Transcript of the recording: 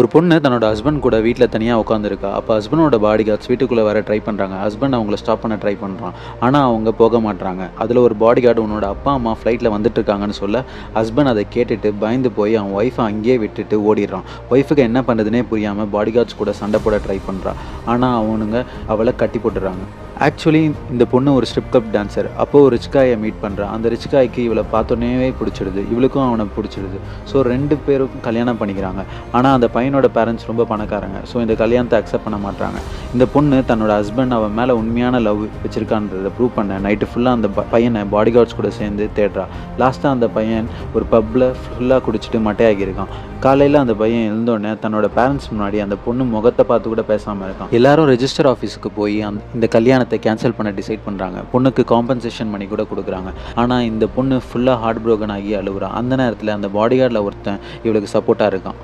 ஒரு பொண்ணு தன்னோட ஹஸ்பண்ட் கூட வீட்டில் தனியாக உட்காந்துருக்கா அப்போ ஹஸ்பண்டோட பாடி கார்ட்ஸ் வீட்டுக்குள்ளே வர ட்ரை பண்ணுறாங்க ஹஸ்பண்ட் அவங்கள ஸ்டாப் பண்ண ட்ரை பண்ணுறான் ஆனால் அவங்க போக மாட்டாங்க அதில் ஒரு பாடி கார்டு உன்னோட அப்பா அம்மா ஃப்ளைட்டில் வந்துட்டு இருக்காங்கன்னு சொல்ல ஹஸ்பண்ட் அதை கேட்டுட்டு பயந்து போய் அவன் ஒய்ஃபை அங்கேயே விட்டுட்டு ஓடிடுறான். ஒய்ஃபுக்கு என்ன பண்ணுறதுனே புரியாமல் பாடி கார்ட்ஸ் கூட சண்டை போட ட்ரை பண்ணுறான் ஆனால் அவனுங்க அவளை கட்டி போட்டுடுறாங்க. ஆக்சுவலி இந்த பொண்ணு ஒரு ஸ்ட்ரிப் கப் டான்சர் அப்போது ஒரு ரிச்காயை மீட் பண்ணுறான் அந்த ரிச்காய்க்கு இவளை பார்த்தோன்னே பிடிச்சிடுது. இவளுக்கும் அவனை பிடிச்சிடுது. ஸோ ரெண்டு பேரும் கல்யாணம் பண்ணிக்கிறாங்க. ஆனால் அந்த பையனோட பேரண்ட்ஸ் ரொம்ப பணக்காரங்க. ஸோ இந்த கல்யாணத்தை அக்செப்ட் பண்ண மாட்டாங்க இந்த பொண்ணு தன்னோட ஹஸ்பண்ட் அவன் மேலே உண்மையான லவ் வச்சுருக்கான்றதை ப்ரூவ் பண்ண. நைட்டு ஃபுல்லாக அந்த ப- பையனை பாடி கார்ட்ஸ் கூட சேர்ந்து தேடுறா. லாஸ்ட்டாக அந்த பையன் ஒரு பப்பில் ஃபுல்லாக குடிச்சிட்டு மட்டையாகியிருக்கான். காலையில் அந்த பையன் எழுந்தோடனே தன்னோட பேரண்ட்ஸ் முன்னாடி அந்த பொண்ணு முகத்தை பார்த்து கூட பேசாமல் இருக்கான். எல்லாரும் ரெஜிஸ்டர் ஆஃபீஸுக்கு போய் அந்த இந்த கல்யாணத்தை கேன்சல் பண்ண டிசைட் பண்ணுறாங்க பொண்ணுக்கு காம்பன்சேஷன் பண்ணி கூட கொடுக்குறாங்க. ஆனால் இந்த பொண்ணு ஃபுல்லாக ஹார்ட் ப்ரோக்கன் ஆகி அழுகுறான் அந்த நேரத்தில் அந்த பாடிகார்டில் ஒருத்தன் இவளுக்கு சப்போர்ட்டாக இருக்கான்.